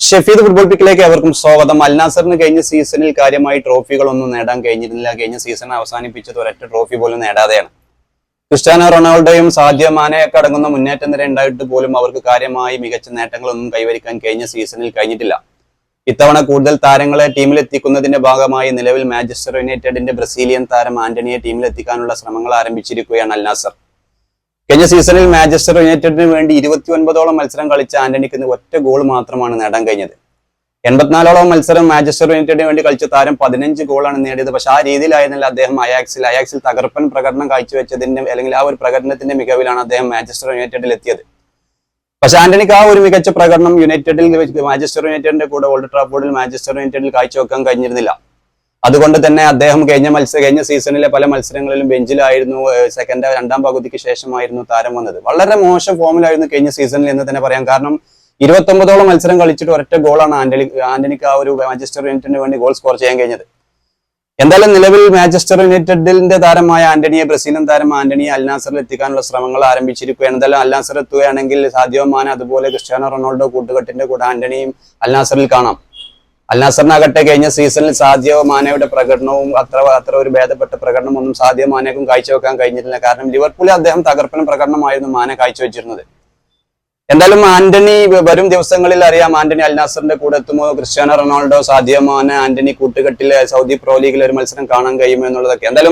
Shefeed football പിക്കിലേക്ക് അവർക്കും സ്വാഗതം. അൽനാസറിന് കഴിഞ്ഞ സീസണിൽ കാര്യമായി ട്രോഫികളൊന്നും നേടാൻ കഴിഞ്ഞിരുന്നില്ല. കഴിഞ്ഞ സീസൺ അവസാനിപ്പിച്ചത് ഒരൊറ്റ ട്രോഫി പോലും നേടാതെയാണ്. ക്രിസ്ത്യാനോ റൊണാൾഡോയും സാധ്യ മാനയൊക്കെ അടങ്ങുന്ന മുന്നേറ്റ നിര ഉണ്ടായിട്ട് പോലും അവർക്ക് കാര്യമായി മികച്ച നേട്ടങ്ങളൊന്നും കൈവരിക്കാൻ കഴിഞ്ഞ സീസണിൽ കഴിഞ്ഞിട്ടില്ല. ഇത്തവണ കൂടുതൽ താരങ്ങളെ ടീമിലെത്തിക്കുന്നതിന്റെ ഭാഗമായി നിലവിൽ മാഞ്ചസ്റ്റർ യുണൈറ്റഡിന്റെ ബ്രസീലിയൻ താരം ആന്റണിയെ ടീമിലെത്തിക്കാനുള്ള ശ്രമങ്ങൾ ആരംഭിച്ചിരിക്കുകയാണ് അൽനാസർ കഴിഞ്ഞ സീസണിൽ മാഞ്ചസ്റ്റർ യുണൈറ്റഡിന് വേണ്ടി ഇരുപത്തി ഒൻപതോളം മത്സരം കളിച്ച ആന്റണിക്ക് ഇന്ന് ഒറ്റ ഗോൾ മാത്രമാണ് നേടാൻ കഴിഞ്ഞത്. എൺപത്തിനാലോളം മത്സരം മാഞ്ചസ്റ്റർ യുണൈറ്റഡിന് വേണ്ടി കളിച്ച താരം പതിനഞ്ച് ഗോളാണ് നേടിയത്. പക്ഷെ ആ രീതിയിലായിരുന്നില്ല അദ്ദേഹം അയാക്സിൽ. അയാക്സിൽ തകർപ്പൻ പ്രകടനം കാഴ്ചവെച്ചതിന്റെ അല്ലെങ്കിൽ ആ ഒരു പ്രകടനത്തിന്റെ മികവിലാണ് അദ്ദേഹം മാഞ്ചസ്റ്റർ യുണൈറ്റഡിൽ എത്തിയത് പക്ഷെ ആന്റണിക്ക് ആ ഒരു മികച്ച പ്രകടനം യുണൈറ്റഡിൽ മാഞ്ചസ്റ്റർ യുണൈറ്റഡിന്റെ കൂടെ ഓൾഡ് ട്രാഫോർഡിൽ മാഞ്ചസ്റ്റർ യുണൈറ്റഡിൽ കാഴ്ചവെക്കാൻ കഴിഞ്ഞിരുന്നില്ല. അതുകൊണ്ട് തന്നെ അദ്ദേഹം കഴിഞ്ഞ മത്സരം കഴിഞ്ഞ സീസണിലെ പല മത്സരങ്ങളിലും ബെഞ്ചിലായിരുന്നു. സെക്കൻഡ് രണ്ടാം പകുതിക്ക് ശേഷമായിരുന്നു താരം വന്നത്. വളരെ മോശം ഫോമിലായിരുന്നു കഴിഞ്ഞ സീസണിൽ എന്ന് തന്നെ പറയാം. കാരണം ഇരുപത്തൊമ്പതോളം മത്സരം കളിച്ചിട്ട് ഒരൊറ്റ ഗോളാണ് ആന്റണി ആന്റണിക്ക് ആ ഒരു മാഞ്ചസ്റ്റർ യുണൈറ്റഡിന് വേണ്ടി ഗോൾ സ്കോർ ചെയ്യാൻ കഴിഞ്ഞത്. എന്തായാലും നിലവിൽ മാഞ്ചസ്റ്റർ യുണൈറ്റഡിന്റെ താരമായ ആന്റണിയെ ബ്രസീലിയൻ താരം ആന്റണിയെ അൽനാസറിൽ എത്തിക്കാനുള്ള ശ്രമങ്ങൾ ആരംഭിച്ചിരിക്കുകയാണ്. എന്തായാലും അൽനാസർ എത്തുകയാണെങ്കിൽ സാദിയോ മാന അതുപോലെ ക്രിസ്ത്യാനോ റൊണാൾഡോ കൂട്ടുകെട്ടിന്റെ കൂടെ ആന്റണിയും അൽനാസറിൽ കാണാം. അൽനാസറിനാകട്ടെ കഴിഞ്ഞ സീസണിൽ സാദിയോ മാനയുടെ പ്രകടനവും അത്ര അത്ര ഒരു ഭേദപ്പെട്ട പ്രകടനമൊന്നും സാദിയോ മാനേക്കും കാഴ്ചവെക്കാൻ കഴിഞ്ഞിട്ടില്ല. കാരണം ലിവർപൂളിൽ അദ്ദേഹം തകർപ്പൻ പ്രകടനമായിരുന്നു മാന കാഴ്ചവെച്ചിരുന്നത്. എന്തായാലും ആന്റണി വരും ദിവസങ്ങളിൽ അറിയാം ആന്റണി അൽനാസറിന്റെ കൂടെ എത്തുമോ? ക്രിസ്ത്യാനോ റൊണാൾഡോ സാദിയോ മാന ആന്റണി കൂട്ടുകെട്ടിലെ സൗദി പ്രോ ലീഗിൽ ഒരു മത്സരം കാണാൻ കഴിയുമോ എന്നുള്ളതൊക്കെ. എന്തായാലും